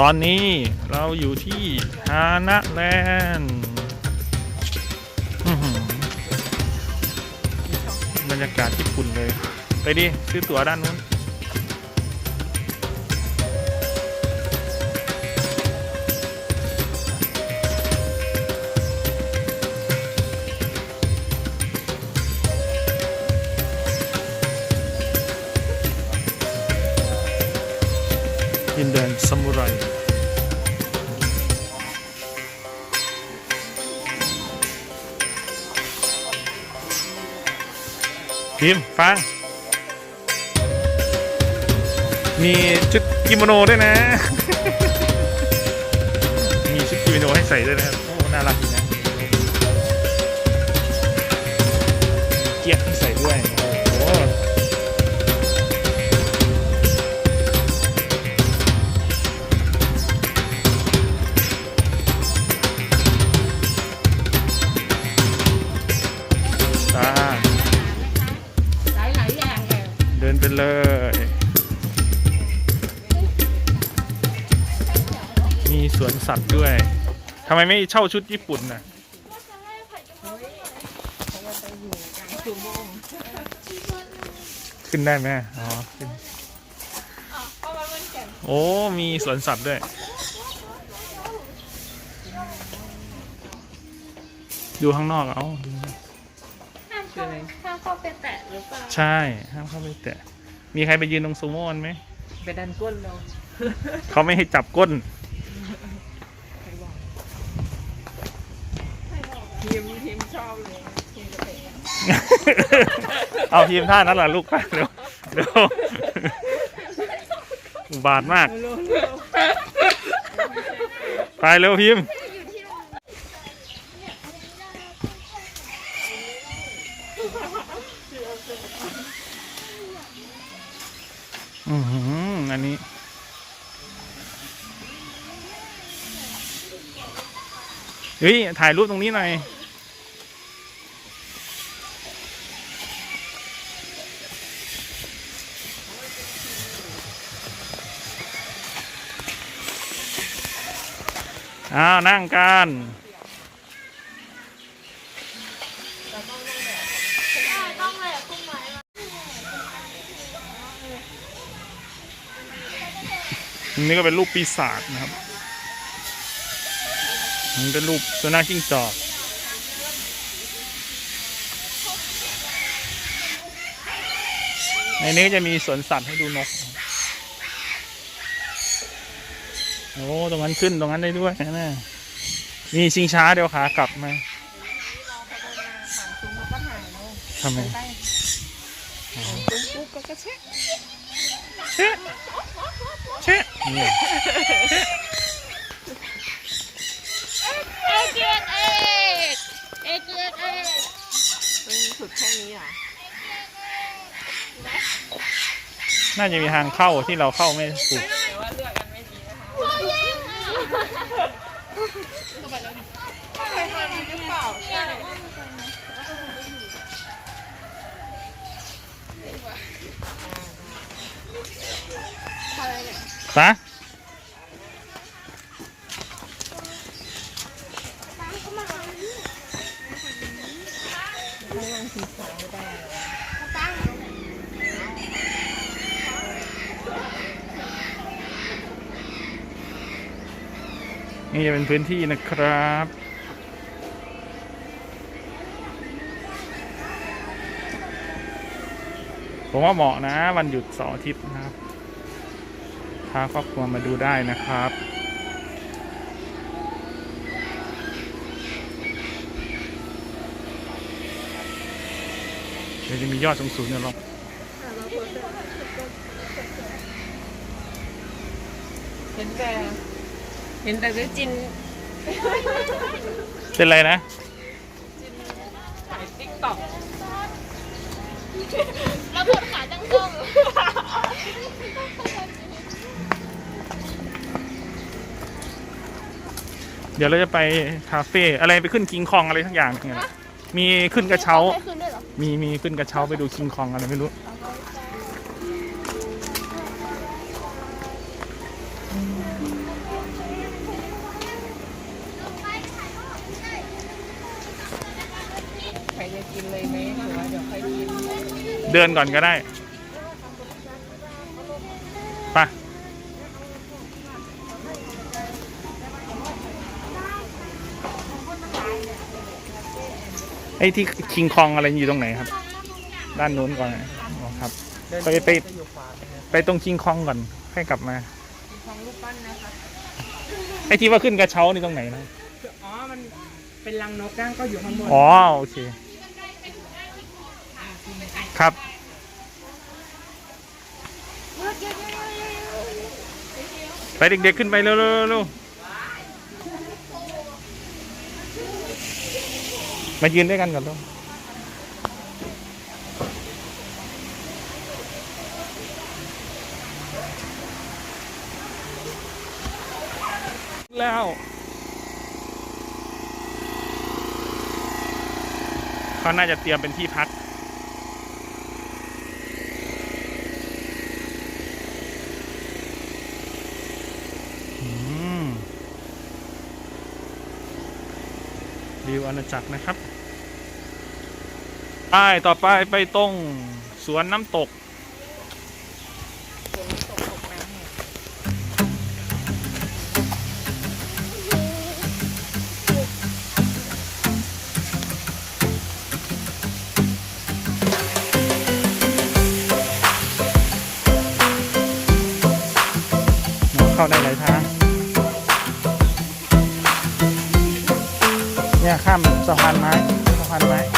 ตอนนี้เราอยู่ที่ฮานะแลนด์บรรยากาศญี่ปุ่นเลย ไปดิ ซื้อตั๋วด้านนู้น ดินแดนซามูไรพิมฟัง มีชุดกิโมโนด้วยนะ มีชุดกิโมโนให้ใส่ด้วยนะครับ โอ้ น่ารักดีนะ เกียร์ให้ใส่ด้วย มีสวนสัตว์ด้วยทำไมไม่เช่าชุดญี่ปุ่นน่ะชั่วโมงขึ้นได้ไหมอ๋อขึ้นโอ้ มีสวนสัตว์ด้วย ดูข้างนอกเอาห้ามเข้าห้ามเข้าไปแตะหรือเปล่า ใช่ ห้ามเข้าไปแตะ มีใครไปยืนตรงซูโม่กันไหม ไปดันก้นเรา เขาไม่ให้จับก้น ทีมทีมชอบเลยทีมจะเตะเอาทีมท่านั้นแหละลูกไปเร็วเร็วอุบาทมาก ไปเร็วพิมพ์อืออันนี้เฮ้ย ถ่ายรูปตรงนี้หน่อย อ้าวนั่งกันต้องนี่ก็เป็นรูปปีศาจนะครับนี่เป็นรูปสุนัขจิ้งจอกในนี้จะมีสวนสัตว์ให้ดูนก โอ้ตรงนั้นขึ้นตรงนั้นได้ด้วยนะมีชิงช้าเดี๋ยวขากลับมาทำไมปุ๊บก็กระเช็คเชะเชะเนี่ยเอกเอกเอกเอกเอกเอกมันสุดแค่นี้อะน่าจะมีทางเข้าที่เราเข้าไม่ถูก ปล่าใช่ปะ ไม่นั่งสีขาวไม่ได้ นี่จะเป็นพื้นที่นะครับ ผมว่าเหมาะนะ วันหยุดเสาร์อาทิตย์นะครับ พาครอบครัวมาดูได้นะครับเดี๋ยวจะมียอดสูงๆเนี่ยหรอเห็นแต่ เห็นแต่ด้วยจินเป็นไรนะถ่ายติ๊กต็อกแล้วปวดขาจังก้งเดี๋ยวเราจะไปคาเฟ่อะไรไปขึ้นคิงคองอะไรทั้งอย่างเนี่ยมีขึ้นกระเช้าให้คืนด้วยเหรอ มีมีขึ้นกระเช้าไปดูคิงคองอะไรไม่รู้ เดินก่อนก็ได้ไปไอ้ที่คิงคองอะไรอยู่ตรงไหนครับ ด้านนู้นก่อนนะอ๋อครับ ไปไปไปตรงคิงคองก่อนให้กลับมาของรูปปั้นนะคะไอ้ที่ว่าขึ้นกระเช้านี่ตรงไหนนะ อ๋อ มันเป็นรังนกก้างก็อยู่ข้างบน อ๋อ โอเค ครับ ไปเด็กๆขึ้นไปเร็วๆเร็วมายืนด้วยกันก่อนลูกแล้วเขาน่าจะเตรียมเป็นที่พัก วิวอาณาจักรนะครับไปต่อไปไปตรงสวนน้ำตกเข้าได้หลายทาง เนี่ยข้ามสะพานไม้สะพานไม้